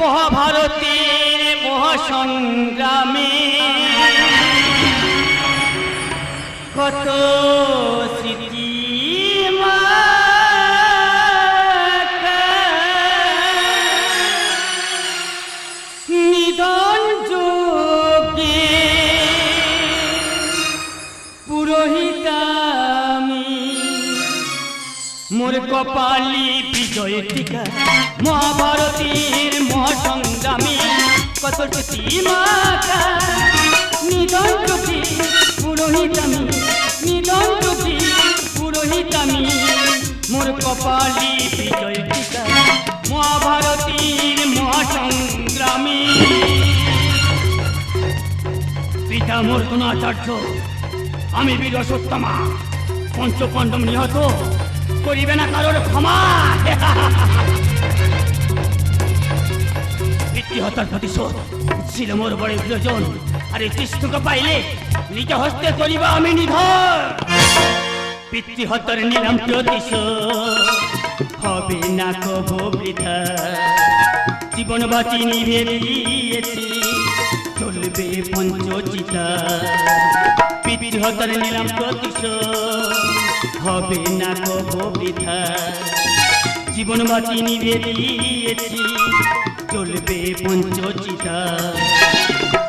মহাভারতের মহাসংগ্রামে। কত স্মৃতি মোর কপালি বিজয় টিকা মহাভারতীর মহাসংগ্রামী কত মাতা। নিধন যোগে পুরোহিতামি নিধন যোগে পুরোহিতামি, মোর কপালি বিজয় টিকা মহাভারতীর মহাসংগ্রামী। পিতা মোর আচার্য আমি বীর অশ্বত্থামা পঞ্চপাণ্ডব নিহত। করিবে না কারোর ক্ষমা। পিতৃহত্যার প্রতিশোধ ছিল মোর বড় প্রয়োজন। আরে কৃষ্ণকে পাইলে নিজ হস্তে করিবা আমি নিধর। পিতৃহত্যার নিলাম প্রতিশোধ হবে না কব বৃথা। জীবন বাঁচি নিভে দিয়েছি চলবে পঞ্চচিতা। পিতৃহতার নিলাম প্রতিশোধ হবে না কব বৃথা। জীবন বাঁচি নিভে দিয়েছি, চলবে পঞ্চচিতা।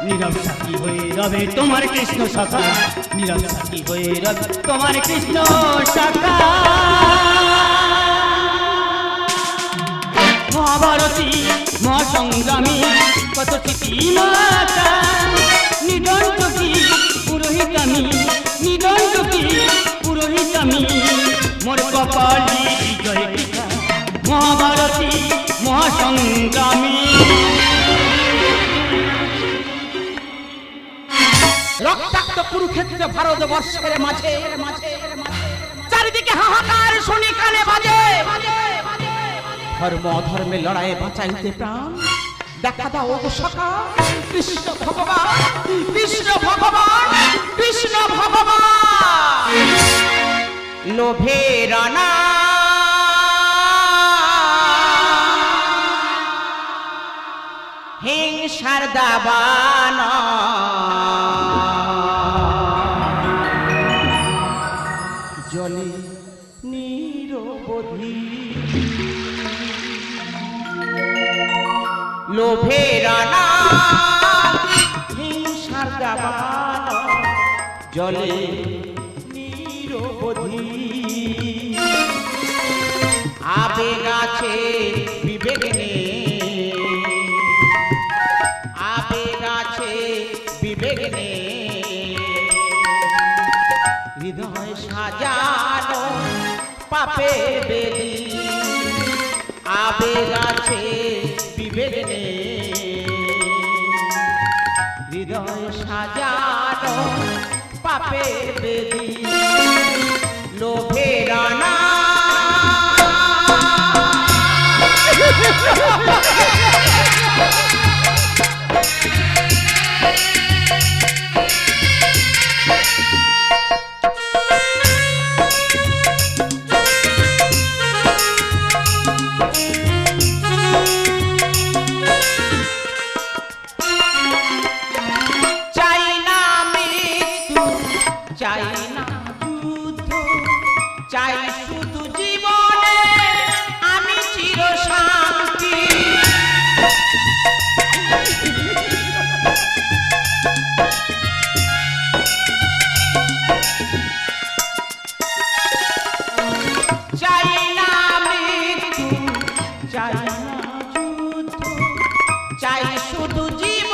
নীরব সাথী হয়ে রবে তোমার কৃষ্ণ শাখা। নীরব সাথী হয়ে রবে তোমার কৃষ্ণ শাখা। মহাভারতী, মহাসংগ্রামী, কত চিঠি মাতা কপালি বিজয় টিকা মহাভারতী, মহাসংগ্রামী। রক্তাক্ত কুরুক্ষেত্র ভারতবর্ষের মাঝে, চারিদিকে হাহাকার শুনি কানে বাজে। ধর্ম অধর্মে লড়াইয়ে বাঁচাইতে প্রাণ, দেখা দাও ও সখা কৃষ্ণ ভগবান কৃষ্ণ ভগবান কৃষ্ণ ভগবান। লোভের না হিংসার দাবান। জলে নিরবধি। লোভের না হিংসার দাবান। জলে আবেগ আছে বিবেক নেই। আবেগ আছে বিবেক নেই। হৃদয় সাজানো পাপে বেদি। আবেগ আছে বিবেক নেই। হৃদয় সাজানো পাপে বেদি। চাই না। যুদ্ধ চাই শুধু জীবনে। আমি চির শান্তি চাই না মৃত্যু চাই না যুদ্ধ চাই শুধু জীবনে।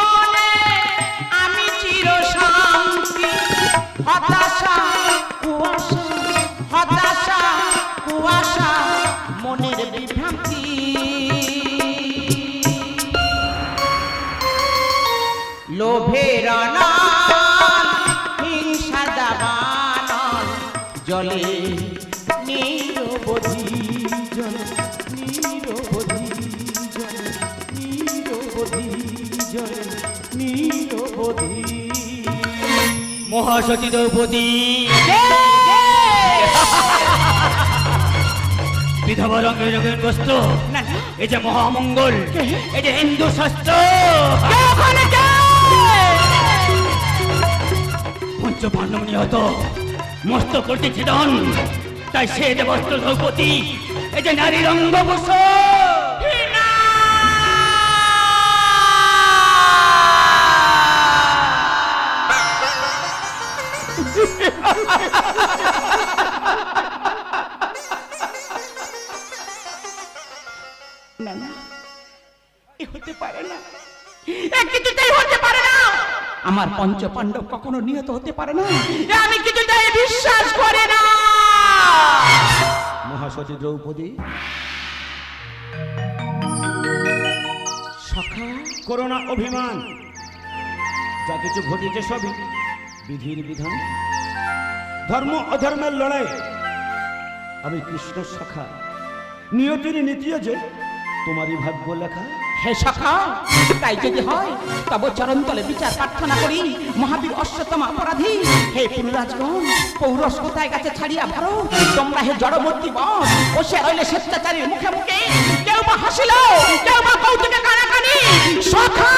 মহাসতী দ্রৌপদী। বিধবা রঙের রঙের বস্ত্র। এই যে মহামঙ্গল এই যে হিন্দু শাস্ত্র। পঞ্চ পাণ্ডব নিহত মস্ত করতে তাই সে দেবস্ত্র দ্রৌপদী এই যে নারী রঙ্গভূষ না না এ হতে পারে না। এ কিছুতেই হতে পারে না। আমার পঞ্চ পাণ্ডব কখনো নিহত হতে পারে না। আমি কিছুতেই বিশ্বাস করি না। মহাসতী দ্রৌপদী সখা করোনা অভিমান। যা কিছু ঘটেছে সবই বিধির বিধান। ধর্ম অধর্মের লড়াই। আমি কৃষ্ণ সখা নিয়তির নীতি যে তোমারই ভাগ্য লেখা। হে সখা তাই যদি হয়, তব চরণ তলে বিচার প্রার্থনা করি। মহাবীর অশ্বতম অপরাধী। হে পুনরাজগণ, পৌরস কোথায় গেছে ছাড়িয়া ভারো? তোমরা হে জড়মূর্তি বস সে রইলে স্বেচ্ছাচারীর মুখে মুখে। কেউ বা হাসিল, কেউ বা কৌতুকে কানাকানি। সখা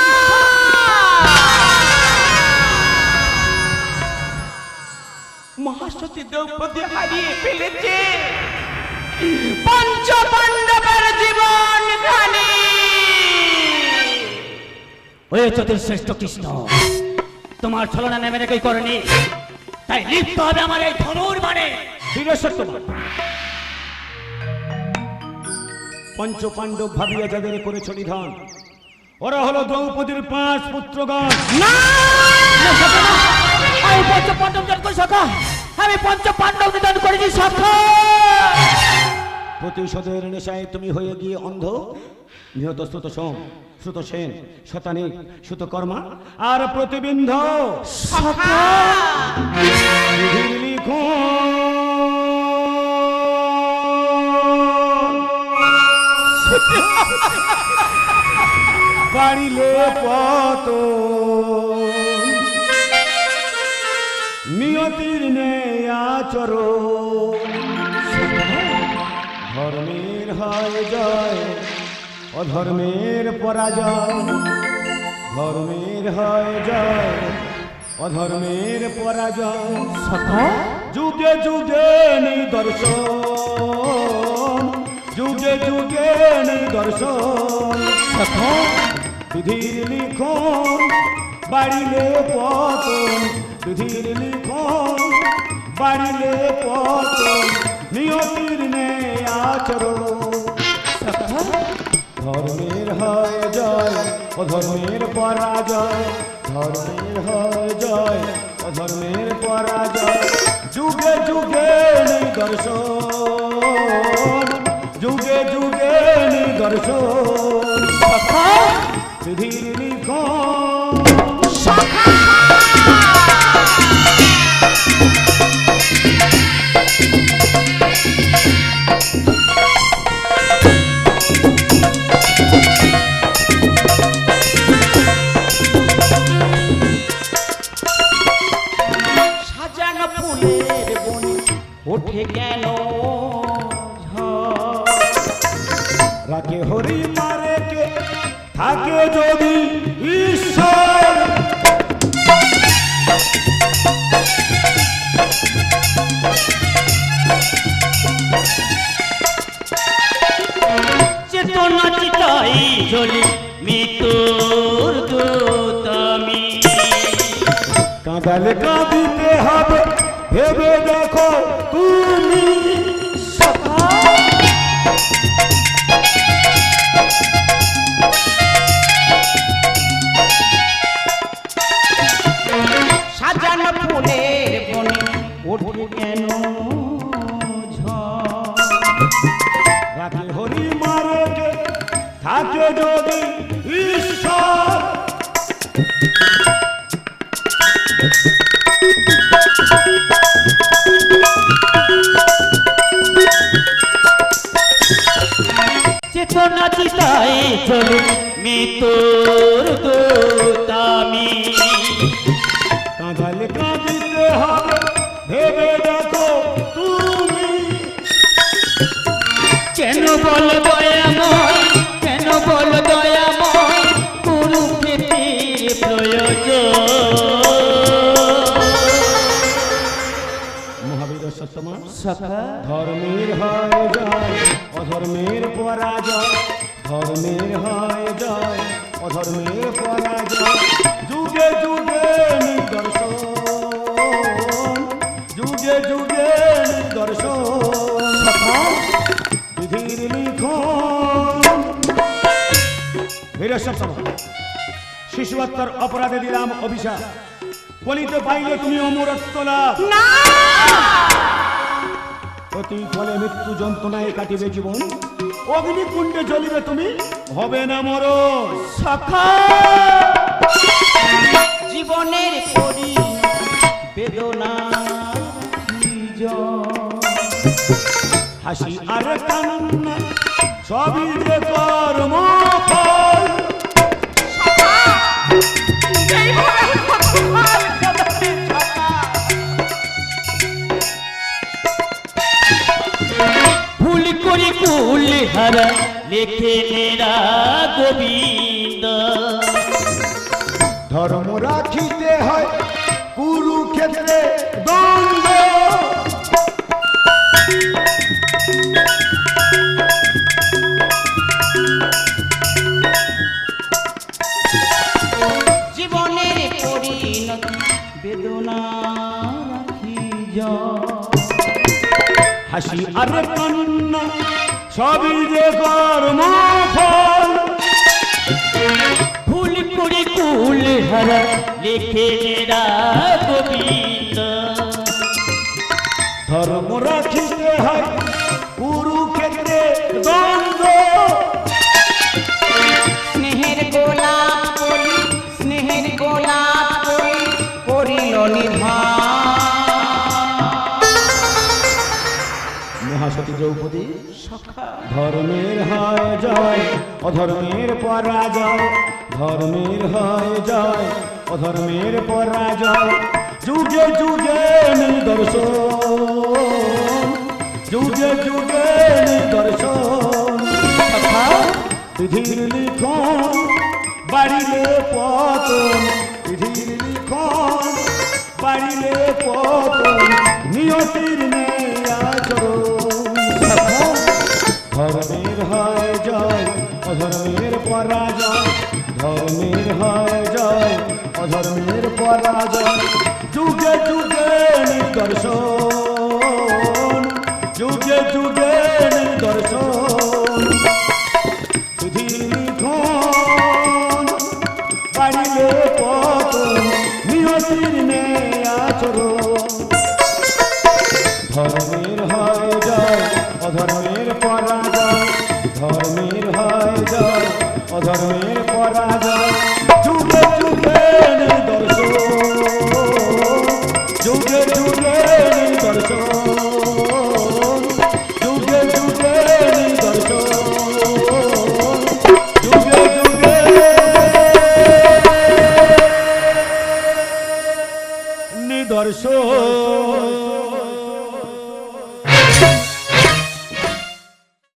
মহাসতী দ্রৌপদী হারিয়ে ফেলেছে পঞ্চ পাণ্ডবের জীবন খানি ওই চতুর্শ্রেষ্ঠ কৃষ্ণ তোমার ছলনা নেমে রেখেই করেনি তাই লিপ্ত হবে আমার এই ধনুর মানে বীরসত্যবান পঞ্চ পাণ্ডব ভাবিয়া যাদের করেছ নিধন ওরা হলো দ্রৌপদীর পাঁচ পুত্রগণ না আমি পঞ্চ পাণ্ডব নিধন করি সখা আমি পঞ্চ পাণ্ডব নিধন করেছি সত্য প্রতিশোধের নেশায় তুমি হয়ে গিয়ে অন্ধ। নিহত শ্রুত সোম শ্রুত সেন শতানিক সুতকর্মা আর প্রতিবিন্ধ বাড়িলে পত। নিয়তির নেয়াচর ধর্মের হয় জয়, অধর্মের পরাজয় ধর্মের হয় জয়, অধর্মের পরাজয়। যুগে যুগে নিদর্শন যুগে যুগে নিদর্শন বিধির লিখন, বাড়িলে পতন। বিধির লিখন বাড়িলে পতন নিয়তির নে আচরণ। ধর্মের হয় জয় অধর্মের পরাজয়। ধর্মের হয় জয় অধর্মের পরাজয়। যুগে যুগে নিদর্শন যুগে যুগে নিদর্শন বিধির লিখন জ্বলি মৃত্যুর দূত কাঁদালে কাঁদিতে হবে ভেবে দেখো থাকে যদি ঈশ্বর। চেতনা চিতাই জ্বলি মৃত্যুর দূত কাঁদালে কাঁদিতে হবে ভেবে দেখো তুমি। কেন বলব এমন বলো দয়াময় গুরু প্রীতির প্রয়োজন। ধর্মের হয় জয় অধর্মের পরাজয়। ধর্মের হয় জয় অধর্মের পরাজয়। যুগে যুগে নিদর্শন যুগে যুগে নিদর্শন। বিধির লিখন বীরেশ্বর সভা। শিশু হত্যার অপরাধে দিলাম অভিশাপ। বলিতে পাইলে তুমি অমরত্ব লাভ অতি ফলে মৃত্যু যন্ত্রণায় কাটিবে জীবন। অগ্নিকুণ্ডে জ্বলিবে তুমি। হবে না সখা! জীবনের পরি বেদনা হাসি আর কান্না সবই যে কর্ম ফল ভুল করে কুল হারা ধর্ম রাখিতে হয় কুরুক্ষেত্রে দ্বন্দ্ব। পরিণতি বেদনা রাখি হাসি আর কান্না সবই যে কর্ম ফল ভুল করে কুল হারা লেখে গোবিন্দ ধর্ম রাখিতে হয় দ্রৌপদী ধর্মের হয় জয়, অধর্মের পরাজয়। ধর্মের হয় জয়, অধর্মের পরাজয়। যুগে যুগে নিদর্শন যুগে যুগে নিদর্শন বিধির লিখন, বাড়িলে পতন। বিধির লিখন, বাড়িলে পতন। নিয়তির নেই ধর্মের হয় জয় অধর্মের পরাজয় ধর্মের হয় জয় অধর্মের পরাজয়। যুগে যুগে নিদর্শন